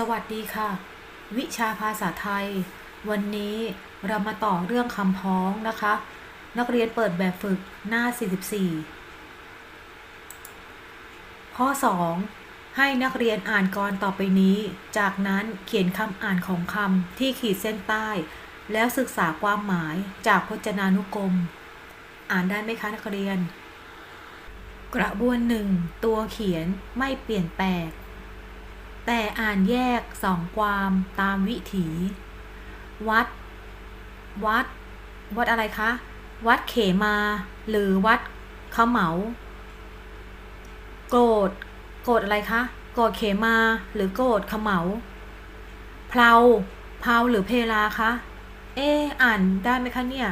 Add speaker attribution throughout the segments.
Speaker 1: สวัสดีค่ะ วิชาภาษาไทย วันนี้เรามาต่อเรื่องคำพ้องนะคะ นักเรียนเปิดแบบฝึกหน้า 44 ข้อ 2 ให้นักเรียนอ่านกรต่อไปนี้ จากนั้นเขียนคำอ่านของคำที่ขีดเส้นใต้ แล้วศึกษาความหมายจากพจนานุกรม อ่านได้ไหมคะนักเรียน กระบวนหนึ่งตัวเขียนไม่เปลี่ยนแปลง แต่อ่านแยกสองความตามวิถี วัด วัด วัดอะไรคะ วัดเขมา หรือวัดเขาเหมาโกรธโกรธอะไรคะโกรธเขมา หรือโกรธเขเหมาเพลาเพลาหรือเพลาคะเอ๊ะอ่านได้ไหมคะเนี่ย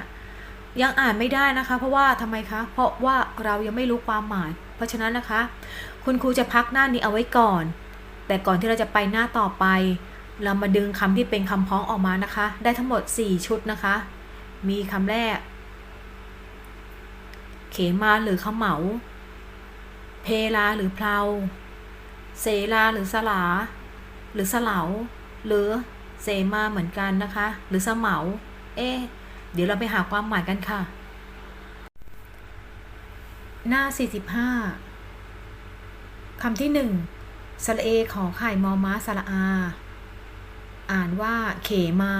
Speaker 1: ยังอ่านไม่ได้นะคะ เพราะว่าทำไมคะ เพราะว่าเรายังไม่รู้ความหมาย เพราะฉะนั้นนะคะ คุณครูจะพักหน้านี้เอาไว้ก่อน แต่ก่อนที่เราจะไปหน้าต่อไป เรามาดึงคำที่เป็นคำพ้องออกมานะคะ ได้ทั้งหมด 4 ชุดนะคะ มีคำแรก เขมาหรือขมเหมาเพลาหรือเพลาเสลาหรือสลา หรือสลาหรือเสมาเหมือนกันนะคะ หรือสเหมาเอ๊เดี๋ยวเราไปหาความหมายกันค่ะ หน้า 45คำที่ 1 สระเอขอไข่มอม้าสระอา อ่านว่าเขมา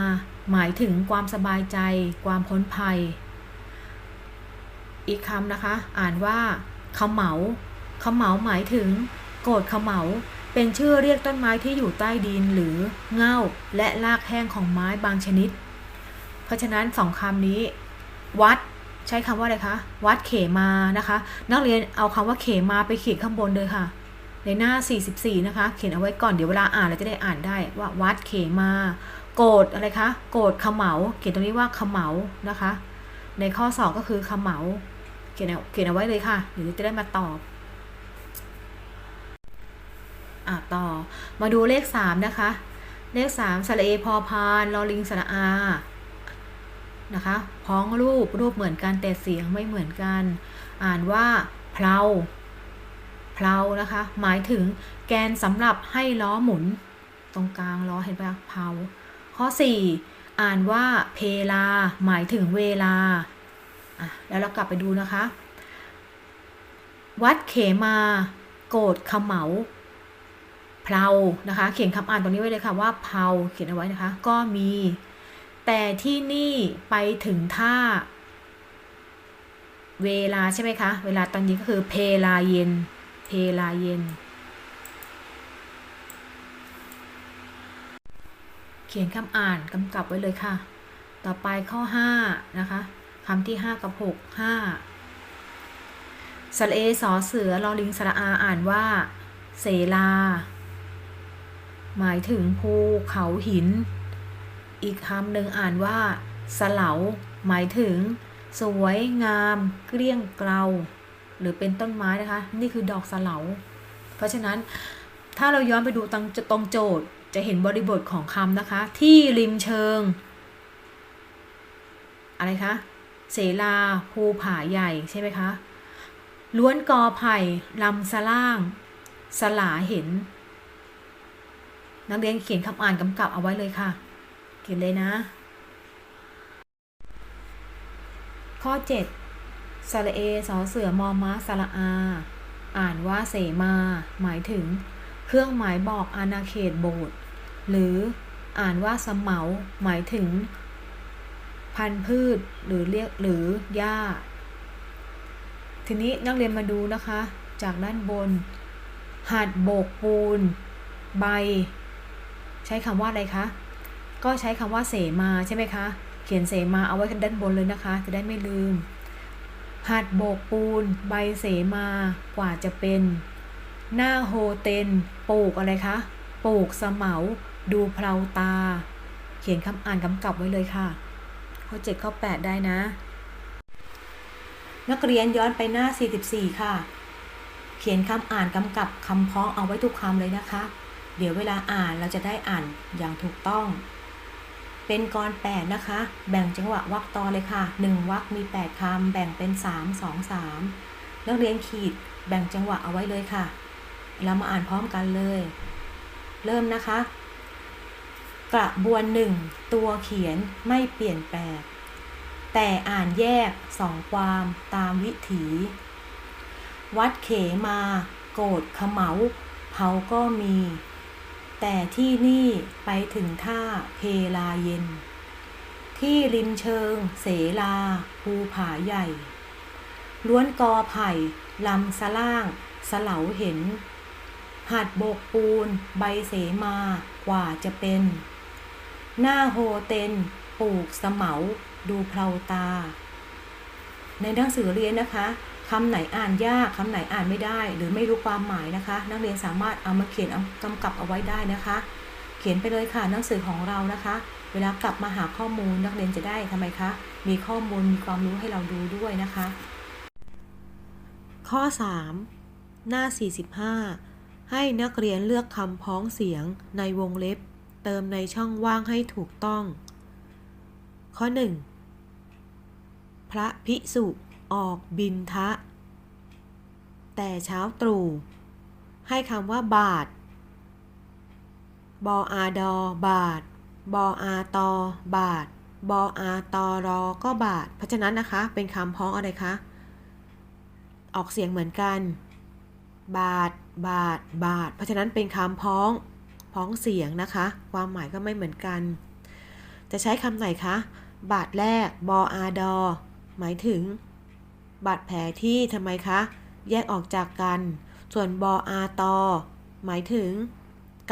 Speaker 1: หมายถึงความสบายใจ ความพ้นภัย อีกคำนะคะ อ่านว่าขมเหมาขมเหมาหมายถึง โกดขมเหมาเป็นชื่อเรียกต้นไม้ที่อยู่ใต้ดินหรือเง่าและรากแห้งของไม้บางชนิด เพราะฉะนั้นสองคำนี้ วัดใช้คำว่าอะไรคะ วัดเขมานะคะ นักเรียนเอาคำว่าเขมาไปเขียนข้างบนเลยค่ะ ในหน้า 44 นะคะ เขียนเอาไว้ก่อนเดี๋ยวเวลาอ่านเราจะได้อ่านได้ว่าวัดเขมา โกดอะไรคะโกดขมเหมาเขียนตรงนี้ว่าขมเหมานะคะ ในข้อสอบก็คือขมเหมาเขียนเอาเขียนเอาไว้เลยค่ะเดี๋ยวจะได้มาตอบอะต่อมาดูเลข 3 นะคะ เลข 3สระเอพอพานลอลิงสระอานะคะพ้องรูปรูปเหมือนกันแต่เสียงไม่เหมือนกัน อ่านว่าเพลา เพลานะคะ หมายถึงแกนสำหรับให้ล้อหมุน ตรงกลางล้อเห็นปะเพลาข้อ 4 อ่านว่าเพลา หมายถึงเวลาอะแล้วเรากลับไปดูนะคะ วัดเขมา โกดขมเหมาเพลานะคะ เขียนคำอ่านตรงนี้ไว้เลยค่ะว่าเพลาเขียนเอาไว้นะคะ ก็มี แต่ที่นี่ไปถึงท่า เวลาใช่ไหมคะ เวลาตอนนี้ก็คือเพลาเย็น เพลาเย็น เขียนคำอ่านกำกับไว้เลยค่ะ ต่อไปข้อ 5 นะคะคำที่ 5 กับ 6 5สระเอสอเสือลอลิงสระอาอ่านว่า เสลา หมายถึงภูเขาหิน อีกคำหนึ่งอ่านว่าสเหลา หมายถึง สวยงาม เกลี้ยงเกลา หรือเป็นต้นไม้นะคะ นี่คือดอกสเหลา เพราะฉะนั้นถ้าเราย้อนไปดูตรงตรงโจทย์จะเห็นบริบทของคำนะคะ ที่ริมเชิง อะไรคะ เสลาภูผาใหญ่ใช่ไหมคะ ล้วนกอไผ่ลำสล่าง สลาเห็น นักเรียนเขียนคำอ่านกำกับเอาไว้เลยค่ะ เขียนเลยนะ ข้อ 7 สระเอสอเสือมอม้าสระอา อ่านว่าเสมา หมายถึง เครื่องหมายบอกอาณาเขตโบสถ์หรืออ่านว่าสมเหมาหมายถึง พันธุ์พืชหรือเรียกหรือหญ้า ทีนี้นักเรียนมาดูนะคะ จากด้านบน หัดโบกปูน ใบ ใช้คำว่าอะไรคะ ก็ใช้คำว่าเสมาใช่ไหมคะ เขียนเสมาเอาไว้ด้านบนเลยนะคะ จะได้ไม่ลืม หัดโบกปูน ใบเสมากว่าจะเป็น หน้าโฮเทนปลูกอะไรคะปลูกเหมาดูเพลาตา เขียนคำอ่านกำกับไว้เลยค่ะ ข้อ 7 ข้อ 8 ได้นะ นักเรียนย้อนไปหน้า 44 ค่ะ เขียนคำอ่านกำกับคำพ้องเอาไว้ทุกคำเลยนะคะ เดี๋ยวเวลาอ่านเราจะได้อ่านอย่างถูกต้อง เป็นกร8นะคะ แบ่งจังหวะวรรคตอนเลยค่ะ 1วรรคมี 8คำแบ่งเป็น 3 2 3 นักเรียนขีดแบ่งจังหวะเอาไว้เลยค่ะ เรามาอ่านพร้อมกันเลย เริ่มนะคะ กระบวนหนึ่งตัวเขียนไม่เปลี่ยนแปลงแต่อ่านแยกสองความตามวิถี วัดเขมา โกรธขมเหาเผาก็มี แต่ที่นี่ไปถึงท่าเพลาเย็น ที่ริมเชิง เสลาภูผาใหญ่ ล้วนกอไผ่ลำสล่าง สเหลาเห็น หัดโบกปูน ใบเสมากว่าจะเป็น หน้าโฮเต็นปลูกสะเหมาดูเพลาตา ในหนังสือเรียนนะคะ คำไหนอ่านยากคำไหนอ่านไม่ได้ หรือไม่รู้ความหมายนะคะ นักเรียนสามารถเอามาเขียนเอากำกับเอาไว้ได้นะคะ เขียนไปเลยค่ะหนังสือของเรานะคะ เวลากลับมาหาข้อมูลนักเรียนจะได้ทำไมคะมีข้อมูลมีความรู้ให้เราดูด้วยนะคะ ข้อ 3 หน้า 45 ให้นักเรียนเลือกคำพ้องเสียงในวงเล็บ เติมในช่องว่างให้ถูกต้อง ข้อ 1 พระพิสุ ออกบินทะ แต่เช้าตรู่ให้คำว่าบาท บออาดอบาท บออาตอบาท บออาตอรอก็บาท เพราะฉะนั้นนะคะ เป็นคำพ้องอะไรคะ ออกเสียงเหมือนกัน บาท บาท บาท เพราะฉะนั้นเป็นคำพ้อง พ้องเสียงนะคะ ความหมายก็ไม่เหมือนกัน จะใช้คำไหนคะ บาทแรก บออาดอ หมายถึง บาดแผลที่ทำไมคะ แยกออกจากกัน ส่วนบออาตอ หมายถึง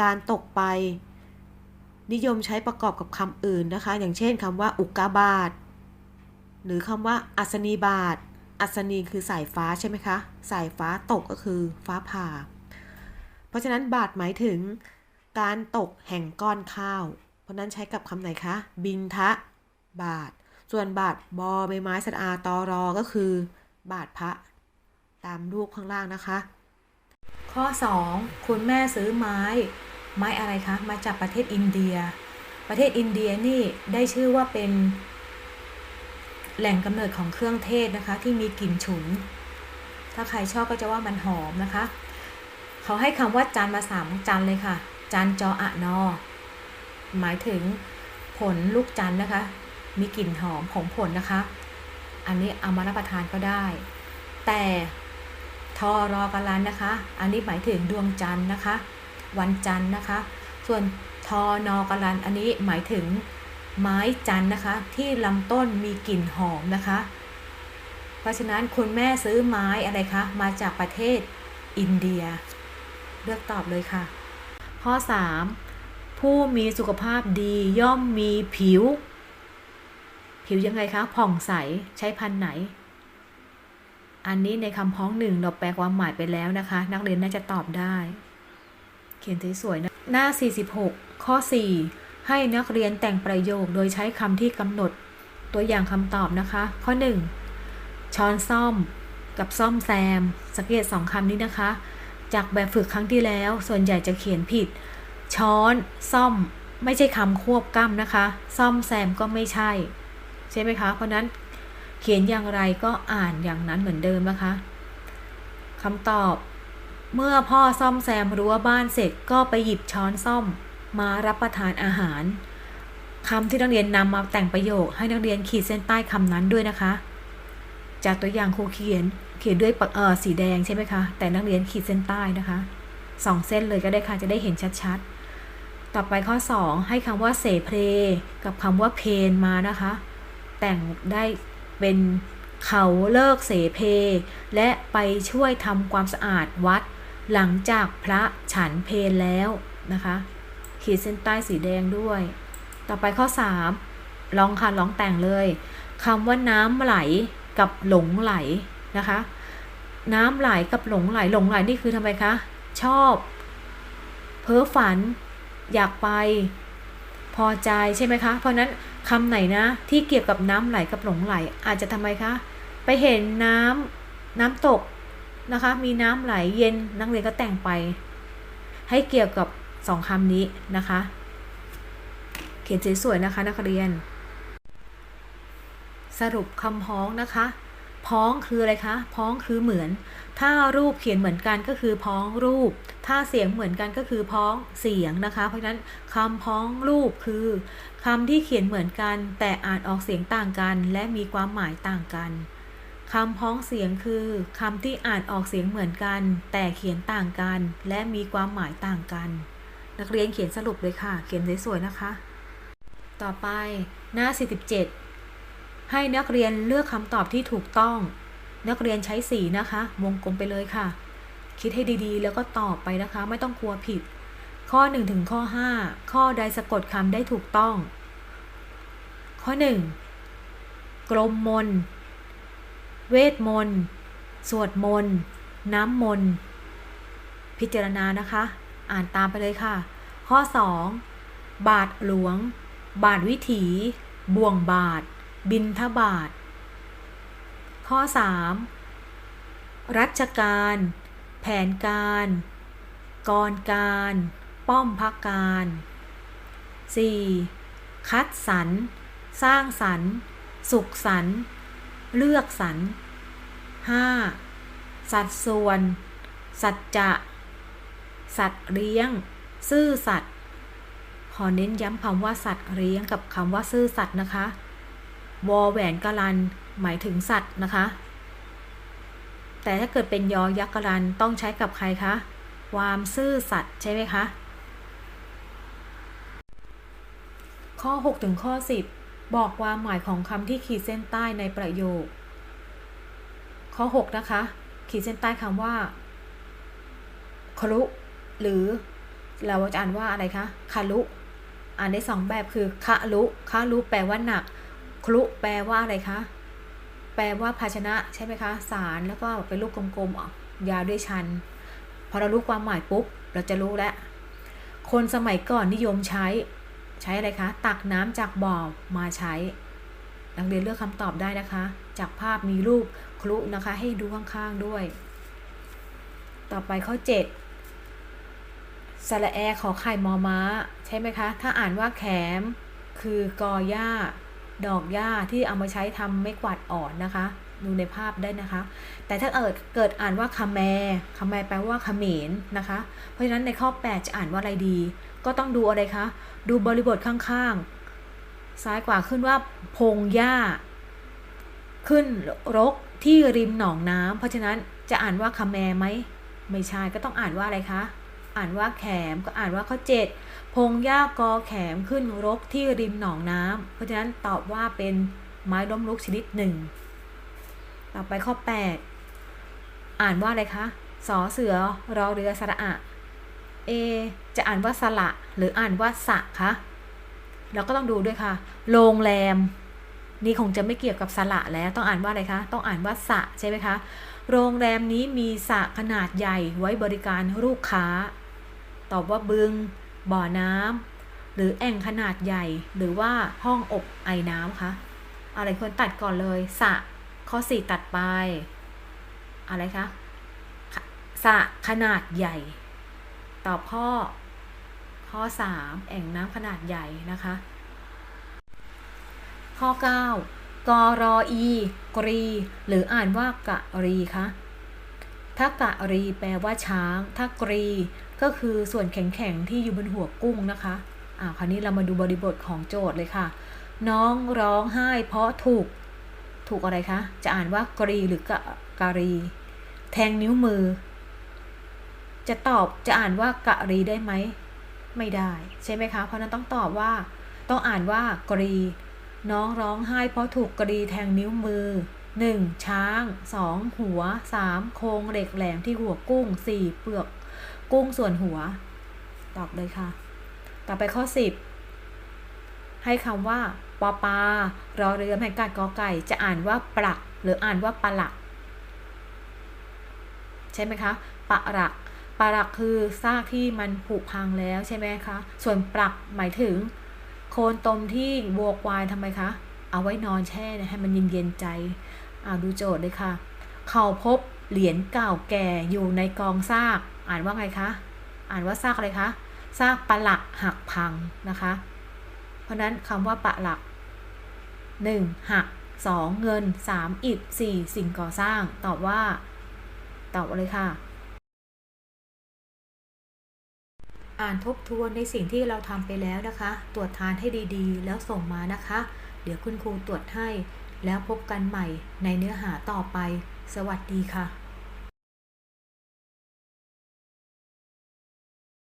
Speaker 1: การตกไป นิยมใช้ประกอบกับคำอื่นนะคะ อย่างเช่นคำว่า อุกกาบาตหรือคำว่า อัศนีบาตอัศนีคือสายฟ้าใช่ไหมคะ สายฟ้าตกก็คือฟ้าผ่า เพราะฉะนั้นบาทหมายถึง การตกแห่งก้อนข้าว เพราะนั้นใช้กับคำไหนคะ บินทะ บาทส่วนบาทบอใบไม้สะอาตอรอก็คือ บาทพระ ตามรูปข้างล่างนะคะ ข้อ 2 คุณแม่ซื้อไม้ ไม้อะไรคะ มาจากประเทศอินเดีย ประเทศอินเดียนี่ได้ชื่อว่าเป็น แหล่งกำเนิดของเครื่องเทศนะคะ ที่มีกลิ่นฉุน ถ้าใครชอบก็จะว่ามันหอมนะคะ เขาให้คำว่าจันมาสามจันเลยค่ะจันจออะนอ หมายถึงผลลูกจันนะคะ มีกลิ่นหอมของผลนะคะ อันนี้เอามารับประทานก็ได้ แต่ทอรอกันลันนะคะ อันนี้หมายถึงดวงจันทร์นะคะ วันจันทร์นะคะ ส่วนทอนอกันลันอันนี้หมายถึงไม้จันทร์นะคะ ที่ลำต้นมีกลิ่นหอมนะคะ เพราะฉะนั้นคุณแม่ซื้อไม้อะไรคะมาจากประเทศอินเดีย เลือกตอบเลยค่ะ ข้อ 3 ผู้มีสุขภาพดีย่อมมีผิว ผิวยังไงคะ ผ่องใส ใช้พันไหน อันนี้ในคำพ้องหนึ่งเราแปลความหมายไปแล้วนะคะ นักเรียนน่าจะตอบได้ เขียนสวยๆนะ หน้า 46 ข้อ 4 ให้นักเรียนแต่งประโยคโดยใช้คำที่กำหนด ตัวอย่างคำตอบนะคะ ข้อ 1 ช้อนซ่อม กับซ่อมแซม สังเกตสองคำนี้นะคะ จากแบบฝึกครั้งที่แล้ว ส่วนใหญ่จะเขียนผิด ช้อน ซ่อม ไม่ใช่คำควบกล้ำนะคะ ซ่อมแซมก็ไม่ใช่ ใช่ไหมคะ เพราะนั้นเขียนอย่างไรก็อ่านอย่างนั้นเหมือนเดิมนะคะคำตอบเมื่อพ่อซ่อมแซมรั้วบ้านเสร็จก็ไปหยิบช้อนซ่อมมารับประทานอาหารคำที่นักเรียนนำมาแต่งประโยค ให้นักเรียนขีดเส้นใต้คำนั้นด้วยนะคะ จากตัวอย่างครูเขียนเขียนด้วยเออสีแดงใช่ไหมคะ แต่นักเรียนขีดเส้นใต้นะคะสองเส้นเลยก็ได้ค่ะจะได้เห็นชัดๆ ต่อไปข้อ 2 ให้คำว่าเสเพลกับคำว่าเพนมานะคะ แต่งได้เป็นเขาเลิกเสเพ และไปช่วยทำความสะอาดวัด หลังจากพระฉันเพลแล้วนะคะ ขีดเส้นใต้สีแดงด้วย ต่อไปข้อ 3 ลองค่ะลองแต่งเลยคำว่าน้ำไหลกับหลงไหลนะคะ น้ำไหลกับหลงไหลหลงไหลนี่คือทำไมคะ ชอบ เพ้อฝัน อยากไป พอใจใช่ไหมคะ เพราะนั้นคำไหนนะ ที่เกี่ยวกับน้ำไหลกับหลงไหล อาจจะทำไมคะ ไปเห็นน้ำน้ำตกนะคะ มีน้ำไหลเย็นนักเรียนก็แต่งไป ให้เกี่ยวกับสองคำนี้นะคะ เขียนสวยๆนะคะนักเรียน สรุปคำพ้องนะคะ พ้องคืออะไรคะ พ้องคือเหมือน ถ้ารูปเขียนเหมือนกันก็คือพ้องรูป ถ้าเสียงเหมือนกันก็คือพ้องเสียงนะคะ เพราะฉะนั้นคำพ้องรูปคือคำที่เขียนเหมือนกัน แต่อ่านออกเสียงต่างกัน และมีความหมายต่างกันคำพ้องเสียงคือคำที่อ่านออกเสียงเหมือนกัน แต่เขียนต่างกัน และมีความหมายต่างกัน นักเรียนเขียนสรุปเลยค่ะ เขียนสวยๆนะคะ ต่อไปหน้า 47 ให้นักเรียนเลือกคำตอบที่ถูกต้อง นักเรียนใช้สีนะคะ วงกลมไปเลยค่ะ คิดให้ดีๆ แล้วก็ตอบไปนะคะ ไม่ต้องกลัวผิด ข้อ 1 ถึงข้อ 5 ข้อใดสะกดคำได้ถูกต้อง ข้อ 1 กลมมน เวทมน สวดมน น้ำมน พิจารณานะคะ อ่านตามไปเลยค่ะ ข้อ 2 บาทหลวง บาทวิถี บ่วงบาท บินทบาท ข้อ 3. รัชการ แผนการ กรการ ป้อมพักการ 4. คัดสรร สร้างสรร สุขสรร เลือกสรร 5. สัดส่วน สัจจะ สัตว์เลี้ยง ซื่อสัตย์ขอเน้นย้ำคำว่าสัตว์เลี้ยงกับคำว่าซื่อสัตย์นะคะ วอแหวนกาลัน หมายถึงสัตว์นะคะ แต่ถ้าเกิดเป็นยอยักษ์กรันต้องใช้กับใครคะ ความซื่อสัตย์ใช่ไหมคะ ข้อ 6 ถึงข้อ 10 บอกความหมายของคำที่ขีดเส้นใต้ในประโยค ข้อ 6 นะคะ ขีดเส้นใต้คำว่าครุ หรือเราจะอ่านว่าอะไรคะคารุอ่านได้สองแบบคือคะรุคะรุแปลว่าหนัก ครุแปลว่าอะไรคะ แปลว่าภาชนะใช่ไหมคะ สารแล้วก็เป็นลูกกลมๆอะยาวด้วยชันพอเรารู้ความหมายปุ๊บ เราจะรู้แล้ว คนสมัยก่อนนิยมใช้ ใช้อะไรคะ ตักน้ำจากบ่อมาใช้ นักเรียนเลือกคำตอบได้นะคะ จากภาพมีรูปครุนะคะ ให้ดูข้างๆด้วย ต่อไปข้อ 7สระแอขอไข่มอม้า ใช่ไหมคะ ถ้าอ่านว่าแขมคือกอหญ้า ดอกหญ้าที่เอามาใช้ทำไม่กวาดอ่อนนะคะ ดูในภาพได้นะคะ แต่ถ้าเกิดเกิดอ่านว่าคาแมคาแมแปลว่าเขมรนะคะ เพราะฉะนั้นในข้อ 8 จะอ่านว่าอะไรดี ก็ต้องดูอะไรคะ ดูบริบทข้างๆ ซ้ายกว่าขึ้นว่าพงหญ้า ขึ้นรกที่ริมหนองน้ำเพราะฉะนั้นจะอ่านว่าคาแมไหมไม่ใช่ก็ต้องอ่านว่าอะไรคะ อ่านว่าแขมก็อ่านว่าข้อเจ็ด พงหญ้ากอแขมขึ้นรกที่ริมหนองน้ำเพราะฉะนั้นตอบว่าเป็นไม้ล้มลุกชนิดหนึ่ง ต่อไปข้อ 8 อ่านว่าอะไรคะสอเสือรอเรือสระอะเอจะอ่านว่าสละหรืออ่านว่าสะคะเราก็ต้องดูด้วยค่ะ โรงแรม นี่คงจะไม่เกี่ยวกับสละแล้วต้องอ่านว่าอะไรคะ ต้องอ่านว่าสะใช่ไหมคะ โรงแรมนี้มีสระขนาดใหญ่ไว้บริการลูกค้า ตอบว่าบึง บ่อน้ำหรือแอ่งขนาดใหญ่ หรือว่าห้องอบไอน้ำคะอะไรควรตัดก่อนเลยสะข้อ4ตัดไป อะไรคะสะขนาดใหญ่ ตอบข้อ ข้อ3แอ่งน้ำขนาดใหญ่นะคะ ข้อ 9กรออีกรี หรืออ่านว่ากะรีคะถ้ากะรีแปลว่าช้าง ถ้ากรี ก็คือส่วนแข็งๆที่อยู่บนหัวกุ้งนะคะอ่าคราวนี้เรามาดูบริบทของโจทย์เลยค่ะ น้องร้องไห้เพราะถูก ถูกอะไรคะ จะอ่านว่ากรีหรือกะการี แทงนิ้วมือ จะตอบจะอ่านว่ากะรีได้ไหม ไม่ได้ใช่ไหมคะ เพราะนั้นต้องตอบว่า ต้องอ่านว่ากรี น้องร้องไห้เพราะถูกกรีแทงนิ้วมือ 1. ช้าง 2. หัว 3. โครงเหล็กแหลมที่หัวกุ้ง 4. เปลือก กุ้งส่วนหัว ตอบเลยค่ะ ต่อไปข้อ 10 ให้คำว่าปอปารอเรือแห่งการกอไก่ จะอ่านว่าปลัก หรืออ่านว่าปลัก ใช่ไหมคะปลักปลักคือซากที่มันผุพังแล้วใช่ไหมคะ ส่วนปลักหมายถึง โคนตมที่วัวควายทำไมคะ เอาไว้นอนแช่ให้มันเย็นๆใจอ่าดูโจทย์เลยค่ะ เขาพบเหรียญเก่าแก่อยู่ในกองซาก อ่านว่าไงคะ อ่านว่าซากอะไรคะซากปะหลักหักพังนะคะ เพราะนั้นคำว่าปะหลัก 1. หัก 2 เงิน 3 อิฐ 4 สิ่งก่อสร้าง ตอบว่า ตอบเลยค่ะ อ่านทบทวนในสิ่งที่เราทำไปแล้วนะคะ ตรวจทานให้ดีๆ แล้วส่งมานะคะ เดี๋ยวคุณครูตรวจให้ แล้วพบกันใหม่ในเนื้อหาต่อไป สวัสดีค่ะ